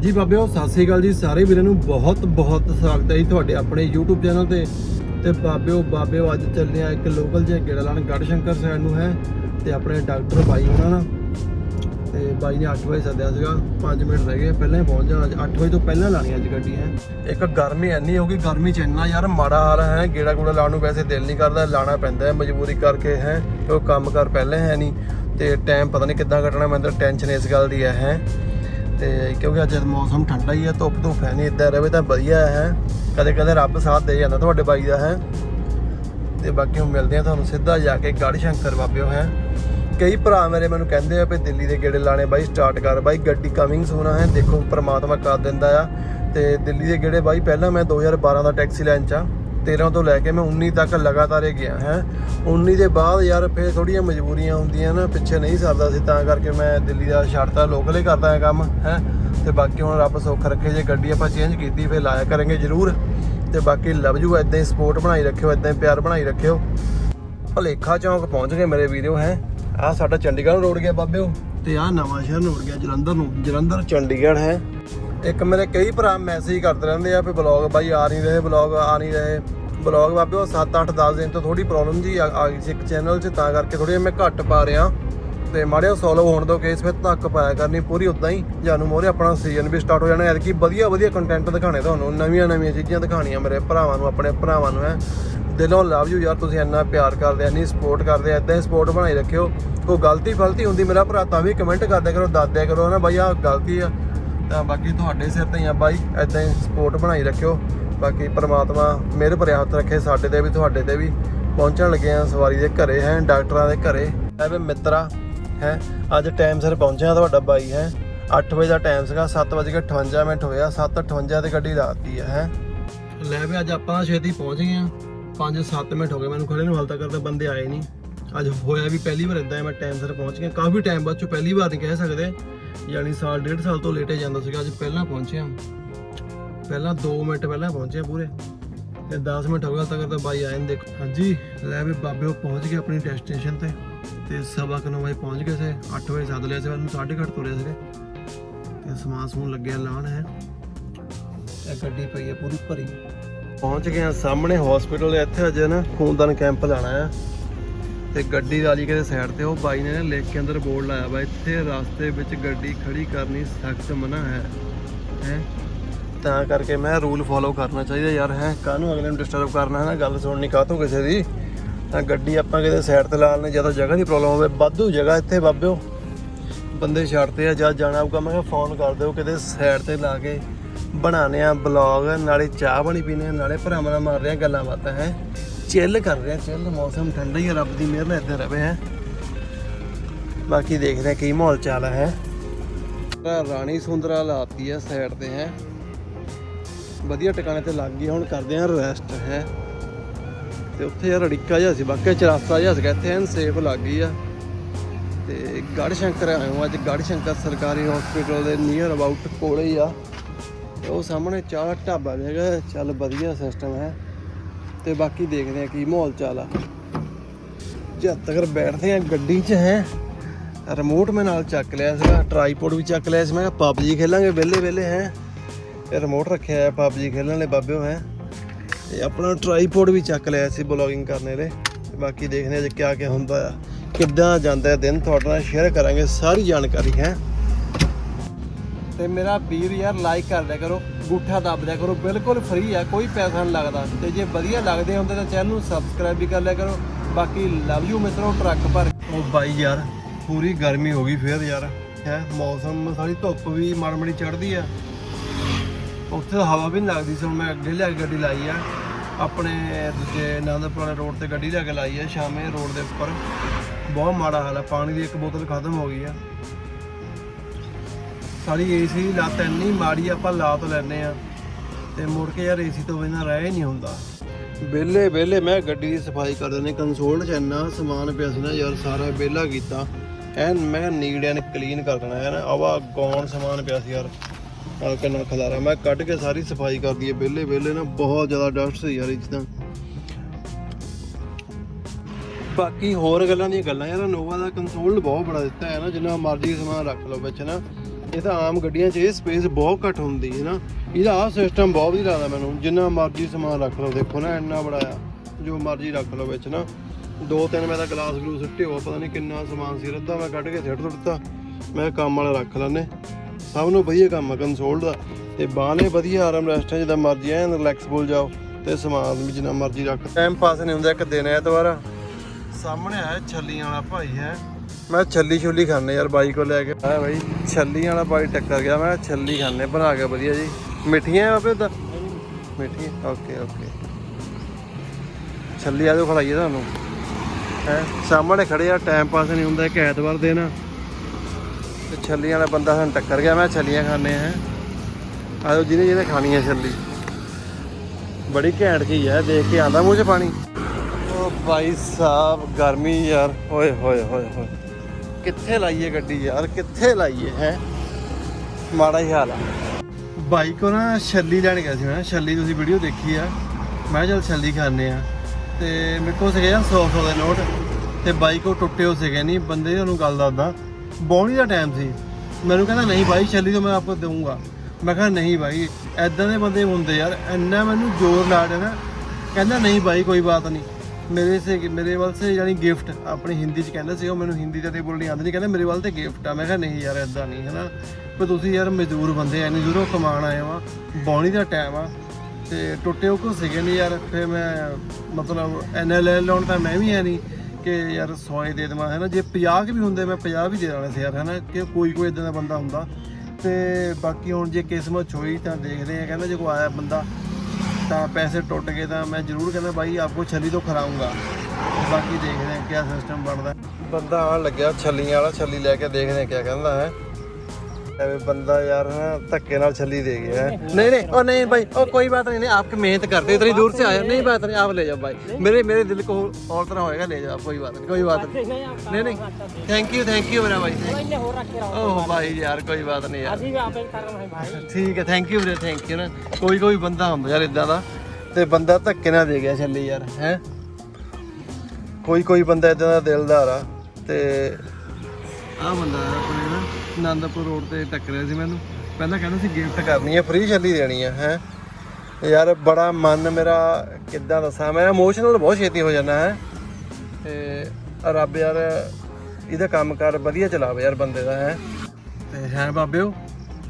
ਹਾਂਜੀ ਬਾਬਿਓ, ਸਤਿ ਸ੍ਰੀ ਅਕਾਲ ਜੀ। ਸਾਰੇ ਵੀਰਾਂ ਨੂੰ ਬਹੁਤ ਬਹੁਤ ਸਵਾਗਤ ਹੈ ਜੀ ਤੁਹਾਡੇ ਆਪਣੇ YouTube ਚੈਨਲ ਤੇ। ਤੇ ਬਾਬਿਓ ਬਾਬਿਓ, ਅੱਜ ਚੱਲੇ ਆ ਇੱਕ ਲੋਕਲ ਜਿਹਾ ਗੇੜਾ ਲਾਣ ਗੜ ਸ਼ੰਕਰ ਸਾਈਡ ਨੂੰ ਹੈ ਤੇ ਆਪਣੇ ਡਾਕਟਰ ਬਾਈ ਉਹਨਾਂ ਨਾਲ ਤੇ ਬਾਈ ਨੇ 8 ਵਜੇ ਸੱਦਿਆ ਸੀਗਾ 5 ਮਿੰਟ ਰਹਿ ਗਏ, ਪਹਿਲਾਂ ਹੀ ਪਹੁੰਚ ਜਾਣਾ। ਅੱਜ 8 ਵਜੇ ਤੋਂ ਪਹਿਲਾਂ ਲਾਣੀ ਅੱਜ ਗੱਡੀ, ਹੈ। ਇੱਕ ਗਰਮੀ ਐਨੀ ਹੋ ਗਈ, ਗਰਮੀ ਚ ਇੰਨਾ ਯਾਰ ਮਾੜਾ ਹਾਲ ਹੈ, ਗੇੜਾ ਗੂੜਾ ਲਾਉਣ ਨੂੰ ਵੈਸੇ ਦਿਲ ਨਹੀਂ ਕਰਦਾ ਲਾਣਾ ਪੈਂਦਾ ਹੈ ਮਜਬੂਰੀ ਕਰਕੇ, ਹੈ। ਉਹ ਕੰਮ ਕਰ ਪਹਿਲਾਂ ਹੈ ਨਹੀਂ। ਤੇ ਟਾਈਮ ਪਤਾ ਨਹੀਂ ਕਿੱਦਾਂ ਕੱਟਣਾ ਮੈਨੂੰ ਤਾਂ ਟੈਨਸ਼ਨ ਇਸ ਗੱਲ ਦੀ ਹੈ ਹੈ। ਤੇ ਕਿਉਂਕਿ ਅੱਜ ਮੌਸਮ ਠੰਡਾ ਹੀ ਹੈ ਧੁੱਪ ਧੁੱਪ ਹੈ ਨਹੀਂ ਇਦਾਂ ਰਵੇ ਤਾਂ ਵਧੀਆ ਹੈ। ਕਦੇ ਕਦੇ ਰੱਬ ਸਾਥ ਦੇ ਜਾਂਦਾ ਤੁਹਾਡੇ ਬਾਈ ਦਾ, ਹੈ। ਤੇ ਬਾਕੀ ਹੁਣ ਮਿਲਦੇ ਆ ਤੁਹਾਨੂੰ ਸਿੱਧਾ ਜਾ ਕੇ ਗੜ ਸ਼ੰਕਰ ਬਾਬਿਓ, ਹੈ। ਕਈ ਭਰਾ ਮੇਰੇ ਮੈਨੂੰ ਕਹਿੰਦੇ ਆ ਵੀ ਦਿੱਲੀ ਦੇ ਗੇੜੇ ਲਾਣੇ ਬਾਈ ਸਟਾਰਟ ਕਰ। ਬਾਈ, ਗੱਡੀ ਕਮਿੰਗ ਸੋਨਾ ਹੈ। ਦੇਖੋ, ਪ੍ਰਮਾਤਮਾ ਕਰ ਦਿੰਦਾ ਆ। ਤੇ ਦਿੱਲੀ ਦੇ ਗੇੜੇ ਬਾਈ, ਪਹਿਲਾਂ ਮੈਂ 2012 ਦਾ ਟੈਕਸੀ ਲਾਈਨ ਚ ਆ। 13 ਤੋਂ ਲੈ ਕੇ ਮੈਂ 19 ਤੱਕ ਲਗਾਤਾਰ ਹੀ ਗਿਆ, ਹੈ। 19 ਦੇ ਬਾਅਦ ਯਾਰ ਫੇਰ ਥੋੜੀਆਂ ਮਜਬੂਰੀਆਂ ਹੁੰਦੀਆਂ ਨਾ, ਪਿੱਛੇ ਨਹੀਂ ਸਰਦਾ ਸੀ, ਤਾਂ ਕਰਕੇ ਮੈਂ ਦਿੱਲੀ ਦਾ ਛੱਡਤਾ ਲੋਕਲ ਹੀ ਕਰਦਾ ਹਾਂ ਕੰਮ, ਹੈ। ਤੇ ਬਾਕੀ ਹੁਣ ਰੱਬ ਸੁੱਖ ਰੱਖੇ, ਜੇ ਗੱਡੀ ਆਪਾਂ ਚੇਂਜ ਕੀਤੀ, ਫੇਰ ਲਾਇਆ ਕਰਾਂਗੇ ਜ਼ਰੂਰ। ਤੇ ਬਾਕੀ ਲਵ ਯੂ ਇਦਾਂ ਹੀ ਸਪੋਰਟ ਬਣਾਈ ਰੱਖਿਓ ਇਦਾਂ ਹੀ ਪਿਆਰ ਬਣਾਈ ਰੱਖਿਓ। ਭਲੇਖਾ ਚੌਂਕ ਪਹੁੰਚ ਗਏ ਮੇਰੇ ਵੀਡੀਓ ਹੈ। ਆ ਸਾਡਾ ਚੰਡੀਗੜ੍ਹ ਰੋਡ ਗਿਆ ਬਾਬਿਓ, ਤੇ ਆ ਨਵਾਂ ਸ਼ਹਿਰ ਰੋਡ ਗਿਆ, ਜਲੰਧਰ ਨੂੰ ਜਲੰਧਰ ਚੰਡੀਗੜ੍ਹ, ਹੈ। ਇੱਕ ਮੇਰੇ ਕਈ ਭਰਾ ਮੈਸੇਜ ਕਰਦੇ ਰਹਿੰਦੇ ਆ ਵੀ ਬਲੌਗ ਬਾਈ ਆ ਨਹੀਂ ਰਹੇ ਬਲੌਗ ਆ ਨਹੀਂ ਰਹੇ। ਬਲੌਗ ਉਹ 7 8 10 ਦਿਨ ਤੋਂ ਥੋੜੀ ਪ੍ਰੋਬਲਮ ਜੀ ਆ ਗਈ ਸੀ ਇੱਕ ਚੈਨਲ 'ਚ, ਤਾਂ ਕਰਕੇ ਥੋੜੀ ਮੈਂ ਘੱਟ ਪਾ ਰਿਹਾ। ਤੇ ਮਾੜਿਆ ਸੋਲਵ ਹੋਣ ਦੋ ਕੇਸ ਫਿਰ ਧੱਕ ਪਾਇਆ ਕਰਨੀ ਪੂਰੀ ਉਦਾਂ ਹੀ। ਜਾਨੂੰ ਮੋਰੇ ਆਪਣਾ ਸੀਜ਼ਨ ਵੀ ਸਟਾਰਟ ਹੋ ਜਾਣਾ ਯਾਰ ਕਿ ਵਧੀਆ ਵਧੀਆ ਕੰਟੈਂਟ ਦਿਖਾਣੇ ਤੁਹਾਨੂੰ, ਨਵੀਆਂ ਨਵੀਆਂ ਚੀਜ਼ਾਂ ਦਿਖਾਣੀਆਂ ਮੇਰੇ ਭਰਾਵਾਂ ਨੂੰ, ਆਪਣੇ ਭਰਾਵਾਂ ਨੂੰ, ਹੈ। ਦਿਲੋਂ ਲਵ ਯੂ ਯਾਰ, ਤੁਸੀਂ ਇੰਨਾ ਪਿਆਰ ਕਰਦੇ, ਇੰਨੀ ਸਪੋਰਟ ਕਰਦੇ ਐਦਾਂ ਹੀ ਸਪੋਰਟ ਬਣਾਈ ਰੱਖਿਓ। ਕੋਈ ਗਲਤੀ ਫਲਤੀ ਹੁੰਦੀ ਮੇਰਾ ਭਰਾ ਤਾਂ ਵੀ ਕਮੈਂਟ ਕਰਦੇ ਕਰੋ, ਦੱਸਦਿਆ ਕਰੋ ਨਾ ਬਾਈ, ਆਹ ਗਲਤੀ ਆ। ਤਾਂ ਬਾਕੀ ਤੁਹਾਡੇ ਸਿਰ ਤੇ ਹੀ ਆ ਬਾਈ ਐਦਾਂ ਹੀ ਸਪੋਰਟ ਬਣਾਈ ਰੱਖਿਓ। ਬਾਕੀ ਪ੍ਰਮਾਤਮਾ ਮੇਰੇ ਭਰਿਆ ਹੱਥ ਰੱਖੇ, ਸਾਡੇ ਤੇ ਵੀ, ਤੁਹਾਡੇ ਤੇ ਵੀ। ਪਹੁੰਚਣ ਲੱਗੇ ਆ ਸਵਾਰੀ ਦੇ ਘਰੇ, ਹੈ, ਡਾਕਟਰਾਂ ਦੇ ਘਰੇ। ਐ ਵੇ ਮਿੱਤਰਾ, ਹੈ, ਅੱਜ ਟਾਈਮ ਸਿਰ ਪਹੁੰਚਿਆ ਤੁਹਾਡਾ ਬਾਈ, ਹੈ। 8 ਵਜੇ ਦਾ ਟਾਈਮ ਸੀਗਾ 7:58 ਮਿੰਟ ਹੋਇਆ 7:58 ਤੇ ਗੱਡੀ ਲਾਤੀ ਹੈ ਹੈ। ਲੈ ਵੀ ਅੱਜ ਆਪਾਂ ਛੇਤੀ ਪਹੁੰਚ ਗਏ ਆ। 5-7 ਮਿੰਟ ਹੋ ਗਏ, ਮੈਨੂੰ ਖੜੇ ਨੂੰ ਹਾਲ ਤੱਕ ਤਾਂ ਬੰਦੇ ਆਏ ਨਹੀਂ। ਅੱਜ ਹੋਇਆ ਵੀ ਪਹਿਲੀ ਵਾਰ ਇਦਾਂ ਮੈਂ ਟਾਈਮ ਸਿਰ ਪਹੁੰਚ ਗਿਆ। ਕਾਫੀ ਟਾਈਮ ਬਾਅਦ ਚੋਂ ਪਹਿਲੀ ਵਾਰ ਨਹੀਂ ਕਹਿ ਸਕਦੇ। ਯਾਨੀ ਸਾਲ ਡੇਢ ਸਾਲ ਤੋਂ ਲੇਟੇ ਜਾਂਦਾ ਸੀਗਾ, ਅੱਜ ਪਹਿਲਾਂ ਪਹੁੰਚਿਆ ਪਹਿਲਾਂ 2 ਮਿੰਟ ਪਹਿਲਾਂ ਪਹੁੰਚਿਆ ਪੂਰੇ। ਤੇ 10 ਮਿੰਟ ਹੋ ਗਏ ਹਾਲ ਤੱਕ ਬਾਈ ਆਏ ਨੇ ਦੇਖੋ। ਹਾਂਜੀ, ਲੈ ਵੀ ਬਾਬੇ ਪਹੁੰਚ ਗਏ ਆਪਣੀ ਡੈਸਟੀਨੇਸ਼ਨ ਤੇ। ਤੇ ਸਵਾ ਕੁ ਨੌ ਵਜੇ ਪਹੁੰਚ ਗਏ ਸੀ 8 ਵਜੇ ਸੱਦ ਲਿਆ ਸੀ, ਮੈਨੂੰ 8:30 ਤੁਰੇ ਸੀਗੇ। ਤੇ ਸਮਾਨ ਸਮੂਨ ਲੱਗਿਆ ਲਾਣ ਹੈ। ਇਹ ਗੱਡੀ ਪਈ ਹੈ ਪੂਰੀ ਭਰੀ। ਪਹੁੰਚ ਗਏ ਆ ਸਾਹਮਣੇ ਹਸਪੀਟਲ ਇੱਥੇ ਅਜੇ ਨਾ ਖੂਨਦਾਨ ਕੈਂਪ ਲਾਣਾ ਆ ਤੇ ਗੱਡੀ ਵਾਲੀ ਕਿਤੇ ਸਾਈਡ ਤੇ, ਉਹ ਬਾਈ ਨੇ ਨਾ ਲਿਖ ਕੇ ਅੰਦਰ ਬੋਰਡ ਲਾਇਆ ਵਾ, ਇੱਥੇ ਰਸਤੇ ਵਿੱਚ ਗੱਡੀ ਖੜੀ ਕਰਨੀ ਸਖਤ ਮਨਾ ਹੈ ਹੈ? ਤਾਂ ਕਰਕੇ ਮੈਂ ਰੂਲ ਫੋਲੋ ਕਰਨਾ ਚਾਹੀਦਾ ਯਾਰ, ਹੈ? ਕਾਹਨੂੰ ਅਗਲੇ ਨੂੰ ਡਿਸਟਰਬ ਕਰਨਾ ਹੈ ਨਾ, ਗੱਲ ਸੁਣਨੀ ਕਾਹਤੋਂ ਕਿਸੇ ਦੀ? ਤਾਂ ਗੱਡੀ ਆਪਾਂ ਕਿਤੇ ਸਾਈਡ ਤੇ ਲਾ ਲੈਣੇ ਜਦੋਂ ਜਗ੍ਹਾ ਦੀ ਪ੍ਰੋਬਲਮ ਹੋਵੇ, ਵਾਧੂ ਜਗ੍ਹਾ ਇੱਥੇ ਬਾਬਿਓ। ਬੰਦੇ ਛੱਡਦੇ ਆ, ਜਾਂ ਜਾਣਾ ਹੋਊਗਾ, ਮੈਂ ਕਿਹਾ ਫੋਨ ਕਰ ਦਿਓ, ਕਿਤੇ ਸਾਈਡ ਤੇ ਲਾ ਕੇ ਬਣਾਣੇ ਆ ਬਲੌਗ ਨਾਲੇ ਚਾਹ ਬਣੀ ਪੀਣੇ ਨਾਲੇ ਭਰਾਵਾਂ ਨਾਲ ਮਾਰ ਰਹੇ ਆ ਗੱਲਾਂ ਬਾਤਾਂ, ਹੈ? ਚਿੱਲ ਕਰ ਰਿਹਾ ਆ ਚਿੱਲ ਮੌਸਮ ਠੰਡਾ ਹੀ ਆ, ਰੱਬ ਦੀ ਮਿਹਰ ਨਾਲ ਇੱਦਾਂ ਰਵੇ, ਹੈ। ਬਾਕੀ ਦੇਖਦੇ ਆ ਕੀ ਮਾਹੌਲ ਚਾਲ ਹੈ। ਰਾਣੀ ਸੁੰਦਰਾ ਲਾਤੀ ਹੈ ਸਾਈਡ ਤੇ, ਹੈ। ਵਧੀਆ ਟਿਕਾਣੇ ਤੇ ਲੱਗ ਗਈ, ਹੁਣ ਕਰਦੇ ਹਾਂ ਰੈਸਟ ਹੈ। ਤੇ ਉੱਥੇ ਯਾਰ ਅੜਿੱਕਾ ਜਿਹਾ ਸੀ, ਬਾਕੀ ਚਰਾਸਾ ਜਿਹਾ ਸੀਗਾ, ਇੱਥੇ ਐਨ ਸੇਫ ਲੱਗ ਗਈ ਆ। ਤੇ ਗੜ ਸ਼ੰਕਰ ਆਏ ਹਾਂ ਅੱਜ ਗੜ ਸ਼ੰਕਰ ਸਰਕਾਰੀ ਹਸਪੀਟਲ ਦੇ ਨੀਅਰ ਅਬਾਊਟ ਕੋਲੇ ਹੀ ਆ। ਉਹ ਸਾਹਮਣੇ ਚਾਹ ਢਾਬਾ ਵੀ ਹੈਗਾ, ਚੱਲ ਵਧੀਆ ਸਿਸਟਮ ਹੈ। ਤੇ ਬਾਕੀ ਦੇਖਦੇ ਆ ਕੀ ਮਾਹੌਲ ਚਾਲ ਆ। ਜਦ ਤੱਕ ਬੈਠਦੇ ਆ ਗੱਡੀ 'ਚ ਹੈ ਰਿਮੋਟ ਮੈਂ ਨਾਲ ਚੱਕ ਲਿਆ ਸੀਗਾ ਟਰਾਈਪੋਡ ਵੀ ਚੱਕ ਲਿਆ ਸੀ, ਮੈਂ ਕਿਹਾ ਪਬਜੀ ਖੇਲਾਂਗੇ ਵਿਹਲੇ ਵਿਹਲੇ ਹੈ। ਇਹ ਰਿਮੋਟ ਰੱਖਿਆ ਹੈ ਪਬਜੀ ਖੇਲਣ ਲਈ ਬਾਬਿਓ ਹੈ। ਤੇ ਆਪਣਾ ਟਰਾਈਪੋਡ ਵੀ ਚੱਕ ਲਿਆ ਸੀ ਬਲੌਗਿੰਗ ਕਰਨੇ ਲਈ ਬਾਕੀ ਦੇਖਦੇ ਆ ਜੇ ਕਿਆ ਕਿਆ ਹੁੰਦਾ ਆ। ਕਿੱਦਾਂ ਜਾਂਦਾ ਦਿਨ, ਤੁਹਾਡੇ ਨਾਲ ਸ਼ੇਅਰ ਕਰਾਂਗੇ ਸਾਰੀ ਜਾਣਕਾਰੀ ਹੈ। ਤੇ ਮੇਰਾ ਵੀਰ ਯਾਰ ਲਾਈਕ ਕਰ ਦਿਆ ਕਰੋ। ਗੂਠਾ ਦੱਬ ਦਿਆ ਕਰੋ, ਬਿਲਕੁਲ ਫ੍ਰੀ ਆ, ਕੋਈ ਪੈਸਾ ਨਹੀਂ ਲੱਗਦਾ। ਤੇ ਜੇ ਵਧੀਆ ਲੱਗਦੇ ਹੁੰਦੇ ਤਾਂ ਚੈਨਲ ਨੂੰ ਸਬਸਕ੍ਰਾਈਬ ਵੀ ਕਰ ਲਿਆ ਕਰੋ। ਬਾਕੀ ਲਵ ਯੂ ਮਿੱਤਰੋ, ਟਰੱਕ ਭਰ ਉਹ ਬਾਈ ਯਾਰ, ਪੂਰੀ ਗਰਮੀ ਹੋ ਗਈ ਫੇਰ ਯਾਰ। ਹੈ, ਮੌਸਮ ਸਾਰੀ ਧੁੱਪ ਵੀ ਮਾੜੀ ਮਾੜੀ ਚੜਦੀ ਆ। ਉੱਥੇ ਹਵਾ ਵੀ ਨਹੀਂ ਲੱਗਦੀ ਸੀ, ਹੁਣ ਮੈਂ ਅੱਗੇ ਲਿਆ ਕੇ ਗੱਡੀ ਲਾਈ ਆ। ਆਪਣੇ ਦੂਜੇ ਆਨੰਦਪੁਰ ਰੋਡ ਤੇ ਗੱਡੀ ਲਿਆ ਕੇ ਲਾਈ ਆ, ਸ਼ਾਮੇ ਰੋਡ ਦੇ ਉੱਪਰ। ਬਹੁਤ ਮਾੜਾ ਹਾਲ ਆ, ਪਾਣੀ ਦੀ ਇੱਕ ਬੋਤਲ ਖਤਮ ਹੋ ਗਈ ਆ। ਸਾਰੀ ਏਸੀ ਦੀ ਲੱਤ ਇੰਨੀ ਮਾੜੀ ਆਪਾਂ ਲਾ ਤਾਂ ਲੈਨੇ ਆ। ਤੇ ਮੁੜ ਕੇ ਯਾਰ ਏਸੀ ਤੋਂ ਬਿਨਾਂ ਰਹਿ ਹੀ ਨਹੀਂ ਹੁੰਦਾ। ਵਿਹਲੇ ਵਿਹਲੇ, ਮੈਂ ਗੱਡੀ ਦੀ ਸਫ਼ਾਈ ਕਰ ਦਿੰਦੇ ਕੰਸੋਲ 'ਚ ਇੰਨਾ ਸਮਾਨ ਪਿਆ ਸੀ ਨਾ ਯਾਰ, ਸਾਰਾ ਵਿਹਲਾ ਕੀਤਾ। ਐਨ ਮੈਂ ਨੀਡ ਐਨ ਕਲੀਨ ਕਰ ਦੇਣਾ ਹੈ ਨਾ ਆਵਾ ਗੌਣ ਸਮਾਨ ਪਿਆ ਸੀ ਯਾਰ ਆ ਕਿੰਨਾ ਖਲਾਰਾ। ਮੈਂ ਕੱਢ ਕੇ ਸਾਰੀ ਸਫ਼ਾਈ ਕਰ ਦਈਏ ਵਿਹਲੇ ਵਿਹਲੇ ਨਾ ਬਹੁਤ ਜ਼ਿਆਦਾ ਡਸਟ ਸੀ ਯਾਰ ਇਹ ਬਾਕੀ ਹੋਰ ਗੱਲਾਂ ਦੀਆਂ ਗੱਲਾਂ, ਯਾਰ ਨੋਵਾ ਦਾ ਕੰਸੋਲ ਬਹੁਤ ਬੜਾ ਦਿੱਤਾ ਹੈ ਨਾ ਜਿੰਨਾ ਮਰਜ਼ੀ ਸਮਾਨ ਰੱਖ ਲਓ ਵਿੱਚ ਨਾ। ਇਹ ਤਾਂ ਆਮ ਗੱਡੀਆਂ 'ਚ ਇਹ ਸਪੇਸ ਬਹੁਤ ਘੱਟ ਹੁੰਦੀ ਹੈ ਨਾ। ਇਹਦਾ ਆਹ ਸਿਸਟਮ ਬਹੁਤ ਵਧੀਆ ਲੱਗਦਾ ਮੈਨੂੰ। ਜਿੰਨਾ ਮਰਜ਼ੀ ਸਮਾਨ ਰੱਖ ਲਓ। ਦੇਖੋ ਨਾ, ਇੰਨਾ ਬੜਾ ਆ। ਜੋ ਮਰਜ਼ੀ ਰੱਖ ਲਓ ਵਿੱਚ ਨਾ। ਦੋ ਤਿੰਨ ਮੈਂ ਤਾਂ ਗਲਾਸ ਗਲੂਸ ਸੁੱਟੇ ਹੋ ਪਤਾ ਨਹੀਂ ਕਿੰਨਾ ਸਮਾਨ ਸੀ। ਰੱਦਾ ਮੈਂ ਕੱਢ ਕੇ ਸਿੱਟ ਦਿੱਤਾ ਮੈਂ ਕੰਮ ਵਾਲਾ ਰੱਖ ਲੈਨੇ ਸਭ ਨੂੰ ਵਧੀਆ ਕੰਮ ਆ ਕੰਸੋਲ ਦਾ। ਤੇ ਬਾਹਲੇ ਵਧੀਆ ਆਰਾਮ ਰੈਸਟ ਹੈ ਜਿੱਦਾਂ ਮਰਜ਼ੀ ਐਨ ਰਿਲੈਕਸ ਬੋਲ ਜਾਓ। ਤੇ ਸਮਾਨ ਵੀ ਜਿੰਨਾ ਮਰਜ਼ੀ ਰੱਖ। ਟਾਈਮ ਪਾਸ ਨਹੀਂ ਹੁੰਦਾ ਇੱਕ ਦਿਨ ਐਤਵਾਰ। ਸਾਹਮਣੇ ਆਇਆ ਛੱਲੀਆਂ ਵਾਲਾ ਭਾਈ ਹੈ। ਮੈਂ ਛੱਲੀ ਛੁੱਲੀ ਖਾਣੇ ਯਾਰ ਬਾਈ ਕੋ ਲੈ ਕੇ। ਆਇਆ ਬਾਈ। ਛੱਲੀਆਂ ਵਾਲਾ ਬਾਈ ਟੱਕਰ ਗਿਆ ਮੈਂ ਛੱਲੀ ਖਾਣੇ ਬਣਾ ਕੇ ਵਧੀਆ ਜੀ। ਮਿੱਠੀਆਂ ਆ ਆਪੇ ਤਾਂ? ਮਿੱਠੀਆਂ ਓਕੇ ਓਕੇ। ਛੱਲੀ ਆ ਜੋ ਖਲਾਈਏ ਤੁਹਾਨੂੰ। ਹੈ? ਸਾਹਮਣੇ ਖੜੇ ਆ ਟਾਈਮ ਪਾਸ ਨਹੀਂ ਹੁੰਦਾ ਇੱਕ ਐਤਵਾਰ ਦਿਨ। ਤੇ ਛੱਲੀਆਂ ਵਾਲਾ ਬੰਦਾ ਸਾਨੂੰ ਟੱਕਰ ਗਿਆ ਮੈਂ ਛੱਲੀਆਂ ਖਾਣੇ ਆ ਆਜੋ ਜਿਹਨੇ ਜਿਹਨੇ ਖਾਣੀ ਹੈ ਛੱਲੀ। ਬੜੀ ਘੈਂਟ ਚੀਜ਼ ਹੈ ਦੇਖ ਕੇ ਆਂਦਾ ਮੂੰਹ 'ਚ ਪਾਣੀ। ਉਹ ਭਾਈ ਸਾਹਿਬ ਗਰਮੀ ਯਾਰ। ਓਏ ਹੋਏ ਹੋਏ ਹੋਏ। ਕਿੱਥੇ ਲਾਈਏ ਗੱਡੀ ਯਾਰ, ਕਿੱਥੇ ਲਾਈਏ, ਹੈ? ਮਾੜਾ ਹੀ ਹਾਲ ਆ। ਬਾਈ ਕੋ ਨਾ ਛੱਲੀ ਲੈਣ ਗਿਆ ਸੀ ਮੈਂ, ਛੱਲੀ ਤੁਸੀਂ ਵੀਡੀਓ ਦੇਖੀ ਆ। ਮੈਂ ਕਿਹਾ ਚੱਲ ਛੱਲੀ ਖਾਣੇ ਆ। ਤੇ ਮੇਰੇ ਕੋਲ ਸੀਗੇ ਯਾਰ 100 100 ਦੇ ਨੋਟ, ਤੇ ਬਾਈ ਕੋ ਟੁੱਟੇ ਹੋ ਸੀਗੇ ਨਹੀਂ ਬੰਦੇ ਤੁਹਾਨੂੰ ਗੱਲ ਦੱਸਦਾ। ਬੌਣੀ ਦਾ ਟਾਈਮ ਸੀ। ਮੈਨੂੰ ਕਹਿੰਦਾ, ਨਹੀਂ ਬਾਈ, ਛੱਲੀ ਤੋਂ ਮੈਂ ਆਪ ਦਊਂਗਾ। ਮੈਂ ਕਿਹਾ, ਨਹੀਂ ਬਾਈ ਐਦਾਂ ਦੇ ਬੰਦੇ ਹੁੰਦੇ ਯਾਰ, ਇੰਨਾ ਮੈਨੂੰ ਜ਼ੋਰ ਲਾ ਰਿਹਾ ਨਾ। ਕਹਿੰਦਾ, ਨਹੀਂ ਬਾਈ, ਕੋਈ ਬਾਤ ਨਹੀਂ ਮੇਰੇ ਸੇ ਮੇਰੇ ਵੱਲ ਸੇ ਯਾਨੀ ਗਿਫਟ ਆਪਣੀ ਹਿੰਦੀ ਚ ਕਹਿੰਦਾ ਸੀ ਉਹ ਮੈਨੂੰ ਹਿੰਦੀ ਤੇ ਬੋਲਣੀ ਆਉਂਦੀ ਨਹੀਂ ਕਹਿੰਦਾ ਮੇਰੇ ਵੱਲ ਤੇ ਗਿਫਟ ਆ। ਮੈਂ ਕਿਹਾ ਨਹੀਂ ਯਾਰ ਐਦਾਂ ਨਹੀਂ ਹੈ ਨਾ ਪਰ ਤੁਸੀਂ ਯਾਰ ਮਜ਼ਦੂਰ ਬੰਦੇ ਐ ਨਹੀਂ ਦੂਰੋਂ ਕਮਾਣ ਆਏ ਵਾ ਬੌਣੀ ਦਾ ਟਾਈਮ ਆ। ਤੇ ਟੁੱਟੇ ਉਹ ਕੋ ਸੀਗੇ ਨਹੀਂ ਯਾਰ, ਫਿਰ ਮੈਂ ਮਤਲਬ ਐਨਐਲ ਲਾਉਣ ਤਾਂ ਮੈਂ ਵੀ ਐ ਨਹੀਂ ਕਿ ਯਾਰ 100 ਹੀ ਦੇ ਦੇਵਾਂ ਹੈ ਨਾ ਜੇ 50 ਕੇ ਵੀ ਹੁੰਦੇ, ਮੈਂ 50 ਵੀ ਦੇ ਦੇਣੇ ਸੀ ਯਾਰ ਹੈ ਨਾ ਕਿ ਕੋਈ ਕੋਈ ਇਦਾਂ ਦਾ ਬੰਦਾ ਹੁੰਦਾ। ਤੇ ਬਾਕੀ ਹੁਣ ਜੇ ਕਿਸਮਤ ਹੋਈ ਤਾਂ ਦੇਖਦੇ ਆ, ਕਹਿੰਦਾ ਜੇ ਕੋਈ ਆਇਆ ਬੰਦਾ ਤਾਂ ਪੈਸੇ ਟੁੱਟ ਗਏ ਤਾਂ ਮੈਂ ਜ਼ਰੂਰ ਕਹਿੰਦਾ ਬਾਈ ਆਪਕੋ ਛੱਲੀ ਤੋਂ ਖਰਾਉਂਗਾ। ਬਾਕੀ ਦੇਖਦੇ ਆ ਕਿਆ ਸਿਸਟਮ ਬਣਦਾ। ਬੰਦਾ ਆਣ ਲੱਗਿਆ, ਛੱਲੀਆਂ ਵਾਲਾ, ਛੱਲੀ ਲੈ ਕੇ ਦੇਖਦੇ ਆ ਕਿਆ ਕਹਿੰਦਾ ਹੈ। ਐਵੇਂ ਬੰਦਾ यार ना धक्के नाल छली दे गया है नहीं नहीं ओ नहीं भाई ओ कोई बात नहीं नहीं आपकी मेहनत करते इतनी दूर से आए नहीं बात नहीं आप ले जाओ भाई मेरे मेरे दिल को और तरह होएगा ले जाओ आप, कोई बात नहीं कोई बात नहीं नहीं नहीं थैंक यू थैंक यू मेरा भाई ਇਹਨੇ ਹੋਰ ਰੱਖ ਕੇ ਰਹੋ ओह भाई यार कोई बात नहीं यार ਅਸੀਂ ਵੀ ਆਪੇ ਕਰਮ ਹੈ ਭਾਈ ਠੀਕ ਹੈ ਥੈਂਕ ਯੂ ਵੀਰੇ ਥੈਂਕ ਯੂ ਨਾ ਕੋਈ ਕੋਈ ਬੰਦਾ ਹੁੰਦਾ ਯਾਰ ਇਦਾਂ ਦਾ ਤੇ ਬੰਦਾ ਧੱਕੇ ਨਾਲ ਦੇ ਗਿਆ ਛੱਲੀ ਯਾਰ ਹੈ ਕੋਈ ਕੋਈ ਬੰਦਾ ਇਦਾਂ ਦਾ ਦਿਲਦਾਰ ਆ ਤੇ ਆ ਬੰਦਾ ਆਪਣੇ ਨਾ ਆਨੰਦਪੁਰ ਰੋਡ ਤੇ ਟੱਕਰਿਆ ਸੀ ਮੈਨੂੰ। ਪਹਿਲਾਂ ਕਹਿੰਦਾ ਸੀ ਗਿਫਟ ਕਰਨੀ ਹੈ ਫ੍ਰੀ ਛੱਲੀ ਦੇਣੀ ਹੈ ਹੈ। ਯਾਰ ਬੜਾ ਮਨ ਮੇਰਾ ਕਿੱਦਾਂ ਦੱਸਾਂ, ਮੈਂ ਇਮੋਸ਼ਨਲ ਬਹੁਤ ਛੇਤੀ ਹੋ ਜਾਂਦਾ, ਹੈ। ਤੇ ਰੱਬ ਯਾਰ ਇਹਦਾ ਕੰਮਕਾਰ ਵਧੀਆ ਚਲਾਵੇ ਯਾਰ ਬੰਦੇ ਦਾ, ਹੈ। ਤੇ ਹੈ ਬਾਬਿਓ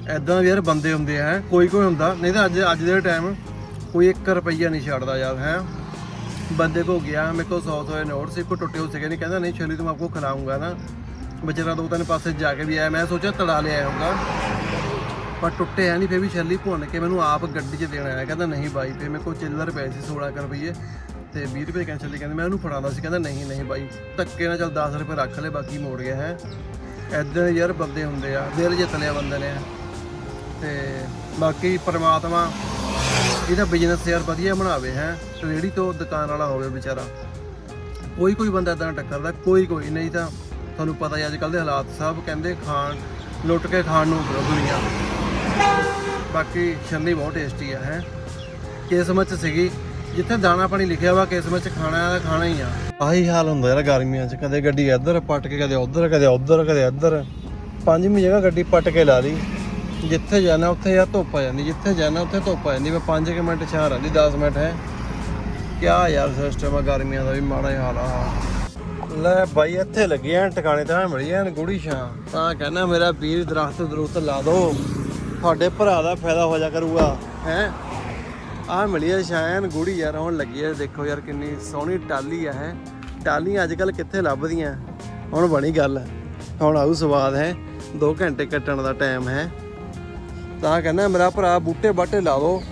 ਐਦਾਂ ਯਾਰ ਬੰਦੇ ਹੁੰਦੇ ਆ ਕੋਈ ਕੋਈ ਹੁੰਦਾ, ਨਹੀਂ ਤਾਂ ਅੱਜ ਅੱਜ ਦੇ ਟਾਈਮ ਕੋਈ 1 ਰੁਪਈਆ ਨਹੀਂ ਛੱਡਦਾ ਯਾਰ, ਹੈ। ਬੰਦੇ ਕੋ ਗਿਆ, ਮੇਰੇ ਕੋ 100 100 ਨੋਟ ਸੀ ਕੋ ਟੁੱਟੇ ਹੋ ਸਕੇ ਨਹੀਂ ਕਹਿੰਦਾ ਨਹੀਂ ਛੇਲੀ ਤੁਮ ਆਪਕੋ ਖਿਲਾਉਂਗਾ ਨਾ। ਵਿਚਾਰਾ ਦੋ ਤਿੰਨ ਪਾਸੇ ਜਾ ਕੇ ਵੀ ਆਇਆ। ਮੈਂ ਸੋਚਿਆ ਤੜਾ ਲਿਆ ਹੋਊਗਾ, ਪਰ ਟੁੱਟਿਆ ਨਹੀਂ ਫੇਰ ਵੀ ਛੱਲੀ ਭੁੰਨ ਕੇ ਮੈਨੂੰ ਆਪ ਗੱਡੀ 'ਚ ਦੇਣ ਆਇਆ ਕਹਿੰਦਾ ਨਹੀਂ ਬਾਈ, ਫੇਰ ਮੇਰੇ ਕੋਲ ਚਿੱਲਰ ਪਏ ਸੀ 16 ਕੁ ਰੁਪਈਏ ਤੇ 20 ਰੁਪਏ ਕੈਂਸਲ ਛੱਲੀ ਕਹਿੰਦੇ ਮੈਂ ਉਹਨੂੰ ਫੜਾਉਂਦਾ ਸੀ, ਕਹਿੰਦਾ ਨਹੀਂ ਨਹੀਂ ਬਾਈ, ਧੱਕੇ ਨਾਲ ਚੱਲ 10 ਰੁਪਏ ਰੱਖ ਲੈ, ਬਾਕੀ ਮੋੜ ਗਿਆ ਹੈ। ਐਦਾਂ ਯਾਰ ਬੰਦੇ ਹੁੰਦੇ ਆ, ਦਿਲ ਜਿੱਤ ਲਿਆ ਬੰਦੇ ਨੇ। ਤੇ ਬਾਕੀ ਪਰਮਾਤਮਾ ਇਹਦਾ ਬਿਜ਼ਨਸ ਯਾਰ ਵਧੀਆ ਬਣਾਵੇ ਹੈ ਰੇੜੀ ਤੋਂ ਦੁਕਾਨ ਵਾਲਾ ਹੋਵੇ ਵਿਚਾਰਾ। ਕੋਈ ਕੋਈ ਬੰਦਾ ਇਦਾਂ ਟੱਕਰਦਾ ਕੋਈ ਕੋਈ ਨਹੀਂ ਤਾਂ ਤੁਹਾਨੂੰ ਪਤਾ ਹੀ ਅੱਜ ਕੱਲ ਦੇ ਹਾਲਾਤ ਸਭ ਕਹਿੰਦੇ ਖਾਣ, ਲੁੱਟ ਕੇ ਖਾਣ ਨੂੰ ਦੁਨੀਆ ਬਾਕੀ ਛੱਲੀ ਬਹੁਤ ਟੇਸਟੀ ਆ, ਹੈ। ਕਿਸਮਤ ਸੀਗੀ। ਜਿੱਥੇ ਦਾਣਾ ਪਾਣੀ ਲਿਖਿਆ ਵਾ, ਕਿਸਮਤ ਚ ਖਾਣਾ ਆ ਤਾਂ ਖਾਣਾ ਹੀ ਆ। ਆਹੀ ਹਾਲ ਹੁੰਦਾ ਯਾਰ ਗਰਮੀਆਂ ਚ। ਕਦੇ ਗੱਡੀ ਇੱਧਰ ਪੱਟ ਕੇ, ਕਦੇ ਉੱਧਰ ਕਦੇ ਉੱਧਰ, ਕਦੇ ਇੱਧਰ। ਪੰਜਵੀਂ ਜਗ੍ਹਾ ਗੱਡੀ ਪੱਟ ਕੇ ਲਾ ਲਈ। ਜਿੱਥੇ ਜਾਣਾ, ਉੱਥੇ ਯਾਰ ਧੁੱਪ ਆ ਜਾਂਦੀ। ਜਿੱਥੇ ਜਾਣਾ, ਉੱਥੇ ਧੁੱਪ ਆ ਜਾਂਦੀ। ਮੈਂ 5 ਮਿੰਟ ਛਾਂ ਰਹਿੰਦੀ 10 ਮਿੰਟ, ਹੈ। ਕਿਆ ਯਾਰ ਸਿਸਟਮ ਆ ਗਰਮੀਆਂ ਦਾ ਵੀ, ਮਾੜਾ ਹੀ ਹਾਲ ਆ। ਲੈ ਬਾਈ, ਇੱਥੇ ਲੱਗੇ ਆ, ਟਿਕਾਣੇ ਤਾਂ ਮਿਲੀ ਐਨ ਗੁੜੀ ਛਾਂ। ਤਾਂ ਕਹਿੰਦਾ ਮੇਰਾ ਵੀਰ ਦਰਖਤ ਦਰੁਖਤ ਲਾ ਦੋ। ਤੁਹਾਡੇ ਭਰਾ ਦਾ ਫਾਇਦਾ ਹੋ ਜਾ ਕਰੂਗਾ, ਹੈ? ਆ ਮਿਲੀ ਐ ਛਾਂ ਐਨ ਗੂੜੀ ਯਾਰ, ਹੁਣ ਲੱਗੀ ਆ, ਦੇਖੋ ਯਾਰ ਕਿੰਨੀ ਸੋਹਣੀ ਟਾਲੀ ਆ, ਹੈ? ਟਾਲੀਆਂ ਅੱਜ ਕੱਲ ਕਿੱਥੇ ਲੱਭਦੀਆਂ? ਹੁਣ ਬਣੀ ਗੱਲ। ਹੁਣ ਆਊ ਸਵਾਦ, ਹੈ? 2 ਘੰਟੇ ਕੱਟਣ ਦਾ ਟਾਈਮ ਹੈ? ਤਾਂ ਕਹਿੰਦਾ ਮੇਰਾ ਭਰਾ ਬੂਟੇ ਬਾਟੇ ਲਾ ਦੋ।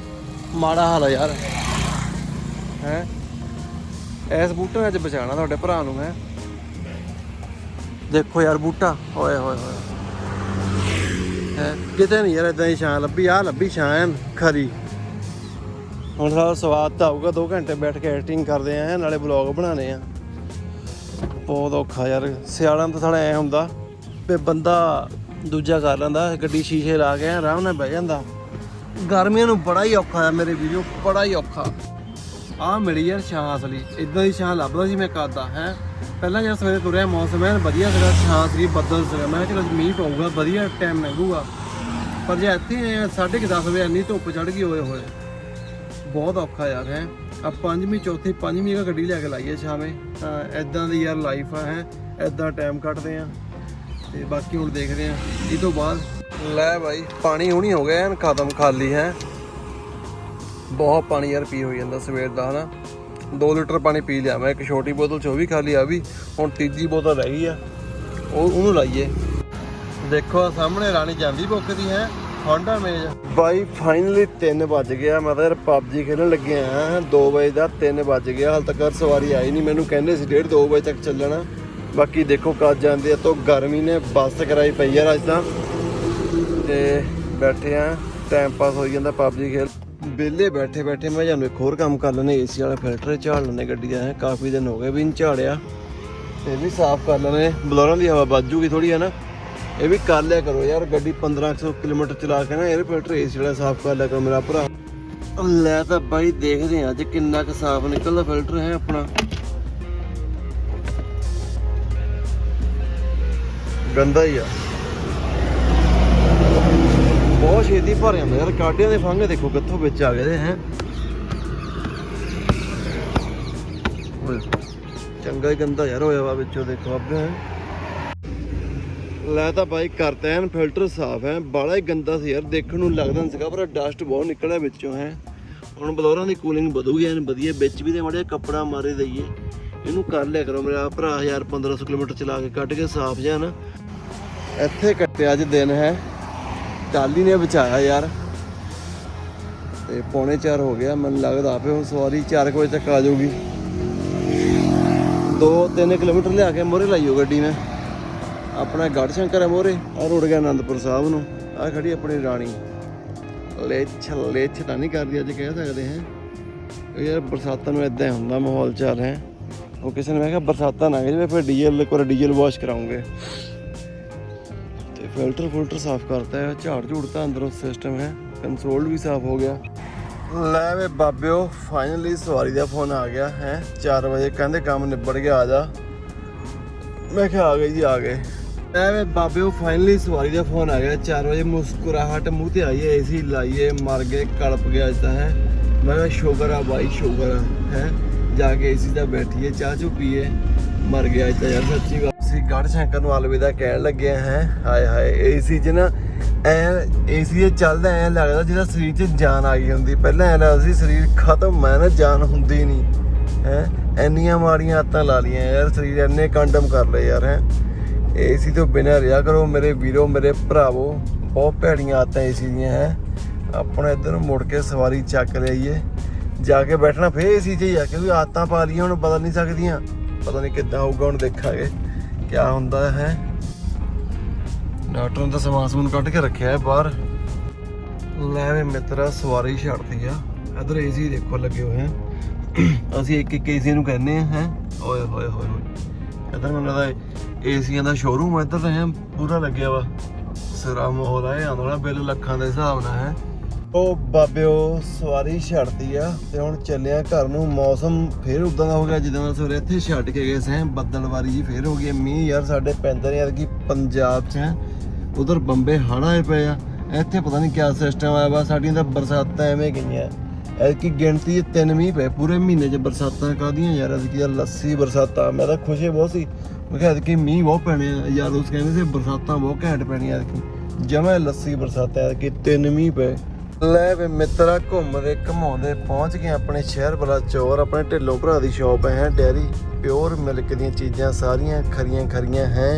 ਮਾੜਾ ਹਾਲ ਆ ਯਾਰ, ਹੈ? ਇਸ ਬੂਟੇ ਵਿੱਚ ਅੱਜ ਬਚਾਣਾ ਤੁਹਾਡੇ ਭਰਾ ਨੂੰ ਮੈਂ ਦੇਖੋ ਯਾਰ ਬੂਟਾ, ਓਏ ਹੋਏ ਹੋਏ ਕਿਤੇ ਨਹੀਂ ਯਾਰ ਇਦਾਂ ਦੀ ਛਾਂ ਲੱਭੀ ਆ ਲੱਭੀ ਛਾਂ ਐਨ ਖਰੀ। ਹੁਣ ਸਾਰਾ ਸਵਾਦ ਤਾਂ ਆਊਗਾ 2 ਘੰਟੇ ਬੈਠ ਕੇ ਐਡੀਟਿੰਗ ਕਰਦੇ ਆ, ਨਾਲੇ ਵਲੌਗ ਬਣਾਉਣੇ ਆ। ਬਹੁਤ ਔਖਾ ਯਾਰ, ਸਿਆਲਾਂ ਤਾਂ ਥੋੜਾ ਐ ਹੁੰਦਾ ਵੀ ਬੰਦਾ ਦੂਜਾ ਕਰ ਲੈਂਦਾ, ਗੱਡੀ ਸ਼ੀਸ਼ੇ ਲਾ ਕੇ ਆਰਾਮ ਨਾਲ ਬਹਿ ਜਾਂਦਾ। ਗਰਮੀਆਂ ਨੂੰ ਬੜਾ ਹੀ ਔਖਾ ਆ ਮੇਰੇ ਵੀਡੀਓ ਬੜਾ ਹੀ ਔਖਾ। ਆ ਮਿਲੀ ਯਾਰ ਛਾਂ ਅਸਲੀ ਇਦਾਂ ਦੀ ਛਾਂ ਲੱਭਦਾ ਸੀ ਮੈਂ ਕਾਦਾ ਹੈ। ਪਹਿਲਾਂ ਜਦ ਸਵੇਰੇ ਤੁਰਿਆ ਮੌਸਮ ਐਨ ਵਧੀਆ ਸੀਗਾ ਛਾਂ ਸੀ ਬੱਦਲ ਸੀਗਾ। ਮੈਂ ਕਿਹਾ ਚਲੋ ਮੀਂਹ ਪਊਗਾ ਵਧੀਆ ਟਾਈਮ ਲੰਘੂਗਾ। ਪਰ ਜੇ ਇੱਥੇ ਆਏ ਆ, ਸਾਢੇ ਕੁ ਦਸ ਵਜੇ ਇੰਨੀ ਧੁੱਪ ਚੜ ਗਈ ਹੋਏ ਹੋਏ। ਬਹੁਤ ਔਖਾ ਯਾਰ ਹੈ। ਆ ਪੰਜਵੀਂ ਚੌਥੀ ਪੰਜਵੀਂ ਜਗ੍ਹਾ ਗੱਡੀ ਲੈ ਕੇ ਲਾਈਏ ਛਾਵੇਂ। ਤਾਂ ਐਦਾਂ ਦੀ ਯਾਰ ਲਾਈਫ ਆ ਹੈ। ਐਦਾਂ ਟਾਈਮ ਕੱਟਦੇ ਆ। ਤੇ ਬਾਕੀ ਹੁਣ ਦੇਖਦੇ ਆ ਇਹ ਤੋਂ ਬਾਅਦ। ਲੈ ਬਾਈ ਪਾਣੀ ਹੁਣੀ ਹੋ ਗਿਆ ਐਨ ਖਤਮ ਖਾਲੀ ਹੈ। ਬਹੁਤ ਪਾਣੀ ਯਾਰ ਪੀ ਹੋ ਜਾਂਦਾ ਸਵੇਰ ਦਾ ਹਨਾ। 2 ਲੀਟਰ ਪਾਣੀ ਪੀ ਲਿਆ ਮੈਂ, ਇੱਕ ਛੋਟੀ ਬੋਤਲ ਚ, ਉਹ ਵੀ ਖਾਲੀ, ਆ ਵੀ। ਹੁਣ ਤੀਜੀ ਬੋਤਲ ਰਹਿ ਗਈ ਆ। ਉਹ, ਉਹਨੂੰ ਲਾਈਏ। ਦੇਖੋ, ਆਹ ਸਾਹਮਣੇ ਰਾਣੀ ਜਾਂਦੀ ਬੁੱਕਦੀ ਹੈ। ਹੋਂਡਾ ਮੇਜ ਬਾਈ ਫਾਈਨਲੀ 3 ਵੱਜ ਗਿਆ ਮੈਂ ਤਾਂ ਯਾਰ ਪਬਜੀ ਖੇਡਣ ਲੱਗਿਆ ਆ 2 ਵਜੇ ਦਾ 3 ਵੱਜ ਗਿਆ ਹਾਲ ਤੱਕ ਸਵਾਰੀ ਆਈ ਨਹੀਂ ਮੈਨੂੰ ਕਹਿੰਦੇ ਸੀ 1:30 2 ਵਜੇ ਤੱਕ ਚੱਲਣਾ। ਬਾਕੀ ਦੇਖੋ, ਕਦ ਜਾਂਦੇ ਆ ਤੋਂ ਗਰਮੀ ਨੇ ਬੱਸ ਕਰਾਈ ਪਈ ਯਾਰ ਅੱਜ ਤਾਂ। ਤੇ ਬੈਠੇ ਆ ਟਾਈਮ ਪਾਸ ਹੋਈ ਜਾਂਦਾ ਪਬਜੀ ਖੇਲ ਵਿਹਲੇ ਬੈਠੇ ਬੈਠੇ ਮੈਂ ਤੁਹਾਨੂੰ ਇੱਕ ਹੋਰ ਕੰਮ ਕਰ ਲੈਣੇ ਏਸੀ ਵਾਲਾ ਫਿਲਟਰ ਝਾੜ ਲੈਣੇ ਗੱਡੀ ਦਾ ਹੈ ਕਾਫੀ ਦਿਨ ਹੋ ਗਏ ਵੀ ਨਹੀਂ ਝਾੜਿਆ। ਤੇ ਵੀ ਸਾਫ਼ ਕਰ ਲੈਣੇ ਬਲੋਰਾਂ ਦੀ ਹਵਾ ਵੱਜ ਜੂਗੀ ਥੋੜੀ ਹੈ ਨਾ? ਇਹ ਵੀ ਕਰ ਲਿਆ ਕਰੋ ਯਾਰ, ਗੱਡੀ 1500 ਕਿਲੋਮੀਟਰ ਚਲਾ ਕੇ ਨਾ, ਇਹ ਫਿਲਟਰ ਏਸੀ ਵਾਲਾ ਸਾਫ਼ ਕਰ ਲਿਆ ਕਰੋ ਮੇਰਾ ਭਰਾ। ਲੈ ਤਾਂ ਬਾਈ, ਦੇਖਦੇ ਆ ਅੱਜ ਕਿੰਨਾ ਕੁ ਸਾਫ਼ ਨਿਕਲਦਾ ਫਿਲਟਰ ਹੈ ਆਪਣਾ। ਗੰਦਾ ਹੀ ਆ। ਬਹੁਤ ਛੇਤੀ ਭਰ ਜਾਂਦਾ ਯਾਰ ਕਾਡਿਆਂ ਦੇ ਫੰਗ ਦੇਖੋ ਕਿੱਥੋਂ ਵਿੱਚ ਆ ਗਏ ਦੇ ਹੈ ਚੰਗਾ ਹੀ ਗੰਦਾ ਯਾਰ ਹੋਇਆ ਵਾ ਵਿੱਚੋਂ ਦੇਖੋ ਆਪੇ ਲੈ ਤਾਂ ਬਾਈ ਕਰਤਾ ਐਨ ਫਿਲਟਰ ਸਾਫ਼ ਹੈ ਬਾਲਾ ਹੀ ਗੰਦਾ ਸੀ ਯਾਰ, ਦੇਖਣ ਨੂੰ ਲੱਗਦਾ ਸੀਗਾ, ਪਰ ਡਸਟ ਬਹੁਤ ਨਿਕਲਿਆ ਵਿੱਚੋਂ ਹੈ। ਹੁਣ ਬਲੌਰਾਂ ਦੀ ਕੂਲਿੰਗ ਵਧੂਗੀ, ਐਨ ਵਧੀਆ, ਵਿੱਚ ਵੀ ਤੇ ਮੜਿਆ ਕੱਪੜਾ ਮਾਰੇ ਦਈਏ। ਇਹਨੂੰ ਕਰ ਲਿਆ ਕਰੋ ਮੇਰਾ ਭਰਾ 1000 1500 ਕਿਲੋਮੀਟਰ ਚਲਾ ਕੇ ਕੱਢ ਕੇ ਸਾਫ਼ ਜਿਹਾ ਨਾ। ਇੱਥੇ ਕੱਟਿਆ ਅੱਜ ਦਿਨ ਹੈ। ਟਾਲੀ ਨੇ ਬਚਾਇਆ ਯਾਰ। ਤੇ ਪੌਣੇ 4 ਹੋ ਗਿਆ, ਮੈਨੂੰ ਲੱਗਦਾ ਆਪੇ ਹੁਣ ਸਵਾਰੀ 4 ਵਜੇ ਤੱਕ ਆ ਜਾਊਗੀ। 2-3 ਕਿਲੋਮੀਟਰ ਲਿਆ ਕੇ ਮੋਰੇ ਲਾਈਓ ਗੱਡੀ ਮੈਂ। ਆਪਣਾ ਗੜ ਸ਼ੰਕਰ ਹੈ ਮੋਰੇ ਆ ਰੁੜ ਗਿਆ ਆਨੰਦਪੁਰ ਸਾਹਿਬ ਨੂੰ। ਆ ਖੜੀ ਆਪਣੀ ਰਾਣੀ। ਲੇਛ ਲੇਛ ਤਾਂ ਨਹੀਂ ਕਰਦੀ ਅੱਜ ਕਹਿ ਸਕਦੇ ਹਾਂ। ਯਾਰ ਬਰਸਾਤਾਂ ਨੂੰ ਇਦਾਂ ਹੁੰਦਾ ਮਾਹੌਲ ਚੱਲ ਹੈ। ਉਹ ਕਿਸੇ ਨੇ ਮੈਂ ਕਿਹਾ ਬਰਸਾਤਾਂ ਨਾ ਜਿਵੇਂ ਫਿਰ ਡੀਜ਼ਲ ਕੋਲ ਡੀਜ਼ਲ ਵਾਸ਼ ਕਰਾਉਂਗੇ। ਤੇ ਫਿਲਟਰ ਫਿਲਟਰ ਸਾਫ਼ ਕਰਤਾ ਹੈ, ਝਾੜ ਝੂੜ ਤਾਂ ਅੰਦਰੋਂ ਸਿਸਟਮ ਹੈ ਕੰਸੋਲ ਵੀ ਸਾਫ਼ ਹੋ ਲੈ ਵੇ ਬਾਬਿਓ ਫਾਈਨਲੀ ਸਵਾਰੀ ਦਾ ਫੋਨ ਆ ਗਿਆ, ਹੈ? 4 ਵਜੇ ਕਹਿੰਦੇ ਕੰਮ ਨਿਬੜ ਗਿਆ, ਆ ਜਾ। ਮੈਂ ਕਿਹਾ, ਆ ਗਏ ਜੀ, ਆ ਗਏ। ਲੈ ਵੇ ਬਾਬਿਓ ਫਾਈਨਲੀ ਸਵਾਰੀ ਦਾ ਫੋਨ ਆ ਗਿਆ 4 ਵਜੇ ਮੁਸਕਰਾਹਟ, ਮੂੰਹ ਤੇ ਆਈ ਹੈ ਏਸੀ ਲਾਈਏ, ਮਰ ਗਏ, ਕਲਪ ਗਿਆ ਤਾਂ, ਹੈ? ਮੈਂ ਕਿਹਾ ਸ਼ੂਗਰ ਆ ਬਾਈ ਸ਼ੂਗਰ ਆ, ਹੈ? ਜਾ ਕੇ ਏਸੀ ਦਾ ਬੈਠੀਏ, ਚਾਹ ਚੁ ਪੀਏ, ਮਰ ਗਿਆ ਅੱਜ ਤਾਂ ਯਾਰ, ਸੱਚੀ ਗੱਲ। ਅਸੀਂ ਗੜ ਸ਼ੰਕਰ ਨੂੰ ਅਲਵਿਦਾ ਕਹਿਣ ਲੱਗੇ ਹੈ। ਹਾਏ ਹਾਏ ਏਸੀ 'ਚ ਨਾ, ਐ ਏਸੀ ਇਹ ਚੱਲਦਾ, ਐ ਲੱਗਦਾ ਜਿਹਦਾ ਸਰੀਰ 'ਚ ਜਾਨ ਆ ਗਈ ਹੁੰਦੀ। ਪਹਿਲਾਂ ਐ ਲੱਗਦਾ ਸੀ ਸਰੀਰ ਖਤਮ, ਮੈਂ ਨਾ ਜਾਨ ਹੁੰਦੀ ਨਹੀਂ। ਹੈ, ਇੰਨੀਆਂ ਮਾੜੀਆਂ ਆਤਾਂ ਲਾ ਲੀਆਂ ਯਾਰ, ਸਰੀਰ ਇੰਨੇ ਕੰਡਮ ਕਰ ਲਏ ਯਾਰ, ਹੈ। ਏਸੀ ਤੋਂ ਬਿਨਾਂ ਰਿਹਾ ਕਰੋ, ਮੇਰੇ ਵੀਰੋ, ਮੇਰੇ ਭਰਾਵੋ, ਬਹੁਤ ਭੈੜੀਆਂ ਆਤਾਂ ਏਸੀ ਦੀਆਂ ਹੈ। ਆਪਣਾ ਇੱਧਰ ਮੁੜ ਕੇ ਸਵਾਰੀ ਚੱਕ ਲਈਏ। ਜਾ ਕੇ ਬੈਠਣਾ, ਫੇਰ ਏਸੀ 'ਚ ਹੀ ਆ ਕਿਉਂਕਿ ਆਤਾਂ ਪਾ ਲੀਆਂ ਹੁਣ ਬਦਲ ਨਹੀਂ ਸਕਦੀਆਂ। ਪਤਾ ਨਹੀਂ ਕਿੱਦਾਂ ਹੋਊਗਾ, ਹੁਣ ਦੇਖਾਂਗੇ। ਕੀ ਹੁੰਦਾ ਹੈ? ਡਾਕਟਰ ਨੇ ਤਾਂ ਸਮਾਨ ਸਮੂਨ ਕੱਢ ਕੇ ਰੱਖਿਆ ਹੈ ਬਾਹਰ। ਲੈ ਵੇ ਮਿੱਤਰਾ, ਸਵਾਰੀ ਛੱਡਦੀ ਆ। ਇਧਰ ਏਸੀ ਦੇਖੋ ਲੱਗੇ ਹੋਏ ਆ। ਅਸੀਂ ਇੱਕ ਇੱਕ ਏਸੀ ਨੂੰ ਕਹਿੰਦੇ ਆ ਹੈ। ਓਏ ਹੋਏ ਹੋਏ ਇਧਰ ਮੈਨੂੰ ਲੱਗਦਾ ਏਸੀਆਂ ਦਾ ਸ਼ੋਰੂਮ ਇੱਧਰ ਤਾਂ ਹੈ ਪੂਰਾ ਲੱਗਿਆ ਵਾ। ਸਿਰਾ ਮਾਹੌਲ ਆ, ਇਹ ਆਉਂਦਾ ਬਿੱਲ ਲੱਖਾਂ ਦੇ ਹਿਸਾਬ ਨਾਲ ਹੈ। ਉਹ ਬਾਬਿਓ, ਸਵਾਰੀ ਛੱਡਦੀ ਆ ਤੇ ਹੁਣ ਚੱਲਿਆ ਘਰ ਨੂੰ। ਮੌਸਮ ਫੇਰ ਉਦਾਂ ਦਾ ਹੋ ਗਿਆ ਜਿੱਦਾਂ ਸਵੇਰੇ ਇੱਥੇ ਛੱਡ ਕੇ ਗਏ ਸੀ। ਬੱਦਲਵਾਰੀ ਜੀ ਫੇਰ ਹੋ ਗਈ ਮੀਂਹ ਯਾਰ ਸਾਡੇ ਪੈਂਦਾ ਨਹੀਂ ਕਿ ਪੰਜਾਬ 'ਚ ਹੈ। ਉਧਰ ਬੰਬੇ ਹੜ੍ਹ ਆਏ ਪਏ ਆ। ਇੱਥੇ ਪਤਾ ਨਹੀਂ ਕਿਆ ਸਿਸਟਮ ਆਇਆ ਵਾ। ਸਾਡੀਆਂ ਤਾਂ ਬਰਸਾਤਾਂ ਐਵੇਂ ਗਈਆਂ। ਐਤਕੀ ਗਿਣਤੀ 'ਚ ਤਿੰਨ ਮੀਂਹ ਪਏ। ਪੂਰੇ ਮਹੀਨੇ 'ਚ ਬਰਸਾਤਾਂ ਕਾਦੀਆਂ ਯਾਰ? ਐਤਕੀ ਯਾਰ ਲੱਸੀ ਬਰਸਾਤਾਂ। ਮੈਂ ਤਾਂ ਖੁਸ਼ੀ ਬਹੁਤ ਸੀ। ਮੈਂ ਕਿਹਾ ਐਤਕੀ ਮੀਂਹ ਬਹੁਤ ਪੈਣੇ ਆ। ਯਾਰ ਉਸ ਕਹਿੰਦੇ ਸੀ ਬਰਸਾਤਾਂ ਬਹੁਤ ਘੈਂਟ ਪੈਣੀਆਂ ਐਤਕੀ। ਜਮਾ ਲੱਸੀ ਬਰਸਾਤਾਂ ਐਤਕੀ। ਤਿੰਨ ਮੀਂਹ ਪਏ। ਲੈ ਵੇ ਮਿੱਤਰਾ ਘੁੰਮਦੇ ਘਮਾਉਂਦੇ ਪਹੁੰਚ ਗਏ ਆਪਣੇ ਸ਼ਹਿਰ ਬਲਾਚੌਰ ਆਪਣੇ ਢਿੱਲੋਂ ਭਰਾ ਦੀ ਸ਼ਾਪ ਹੈ ਡੈਰੀ ਪਿਓਰ ਮਿਲਕ ਦੀਆਂ ਚੀਜ਼ਾਂ ਸਾਰੀਆਂ ਖਰੀਆਂ ਖਰੀਆਂ ਹੈ।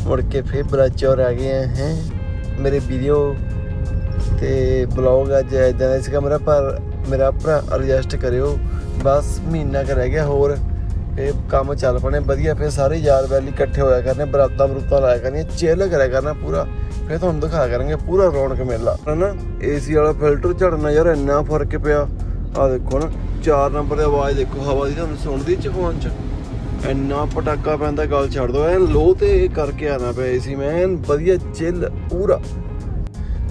ਮੁੜ ਕੇ ਫੇਰ ਬਲਾਚੌਰ ਆ ਗਏ ਹੈ। ਮੇਰੇ ਵੀਡੀਓ ਤੇ ਬਲੌਗ ਅੱਜ ਇਦਾਂ ਦਾ ਸੀਗਾ ਮੇਰਾ, ਪਰ ਮੇਰਾ ਭਰਾ ਐਡਜਸਟ ਕਰਿਓ। ਬਸ ਮਹੀਨਾ ਕੁ ਰਹਿ ਗਿਆ ਹੋਰ ਫੇ ਕੰਮ ਚੱਲ ਪਣੇ, ਵਧੀਆ ਫੇ ਸਾਰੇ ਯਾਰ ਵੈਲੀ ਇਕੱਠੇ ਹੋਇਆ ਕਰਨੇ ਬਰਾਤਾਂ ਬਰੂਤਾਂ ਲਾਇਆ ਕਰਨੀਆਂ ਚਿੱਲ ਕਰਿਆ ਕਰਨਾ ਪੂਰਾ। ਫੇ ਤੁਹਾਨੂੰ ਦਿਖਾ ਕਰਾਂਗੇ ਪੂਰਾ ਰੌਣਕ ਮੇਲਾ। ਹਨਾ? ਏਸੀ ਵਾਲਾ ਫਿਲਟਰ ਝੜਨਾ ਯਾਰ ਇੰਨਾ ਫ਼ਰਕ ਪਿਆ। ਆ ਦੇਖੋ ਨਾ 4 ਨੰਬਰ ਦੀ ਆਵਾਜ਼ ਦੇਖੋ, ਹਵਾ ਦੀ ਤੁਹਾਨੂੰ ਸੁਣਦੀ ਚ ਫੋਨ ਚ। ਇੰਨਾ ਪਟਾਕਾ ਪੈਂਦਾ, ਗੱਲ ਛੱਡ ਦੋ। ਐਨ ਲੋ ਤੇ ਇਹ ਕਰਕੇ ਆਣਾ ਪਿਆ ਏਸੀ ਮੈਂ। ਵਧੀਆ ਚਿੱਲ ਪੂਰਾ।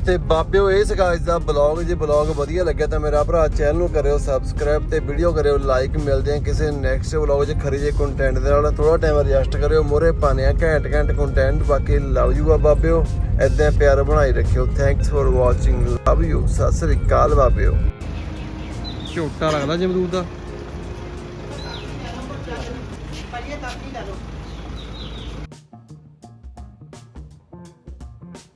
ਤੇ ਬਾਬਿਓ ਇਹ ਸੀਗਾ ਅੱਜ ਦਾ ਬਲੌਗ ਜੇ ਬਲੌਗ ਵਧੀਆ ਲੱਗਿਆ ਤਾਂ ਮੇਰਾ ਭਰਾ ਚੈਨਲ ਨੂੰ ਕਰਿਓ ਸਬਸਕ੍ਰਾਈਬ ਤੇ ਵੀਡੀਓ ਕਰਿਓ ਲਾਈਕ ਮਿਲਦੇ ਆ ਕਿਸੇ ਨੈਕਸਟ ਬਲੌਗ 'ਚ ਖਰੀ ਜੇ ਕੰਟੈਂਟ ਦੇ ਨਾਲ। ਥੋੜਾ ਟਾਈਮ ਐਡਜਸਟ ਕਰਿਓ ਮੋਰੇ ਪਾਣੇ ਆ ਘੈਂਟ ਘੈਂਟ ਕੰਟੈਂਟ ਬਾਕੀ ਲਵ ਯੂ ਆ ਬਾਬਿਓ। ਐਦਾਂ ਪਿਆਰ ਬਣਾਈ ਰੱਖਿਓ। Thanks for watching love you Sat Sri Akal ਬਾਬਿਓ। ਝੋਟਾ ਲੱਗਦਾ ਜਮਦੂਰ ਦਾ।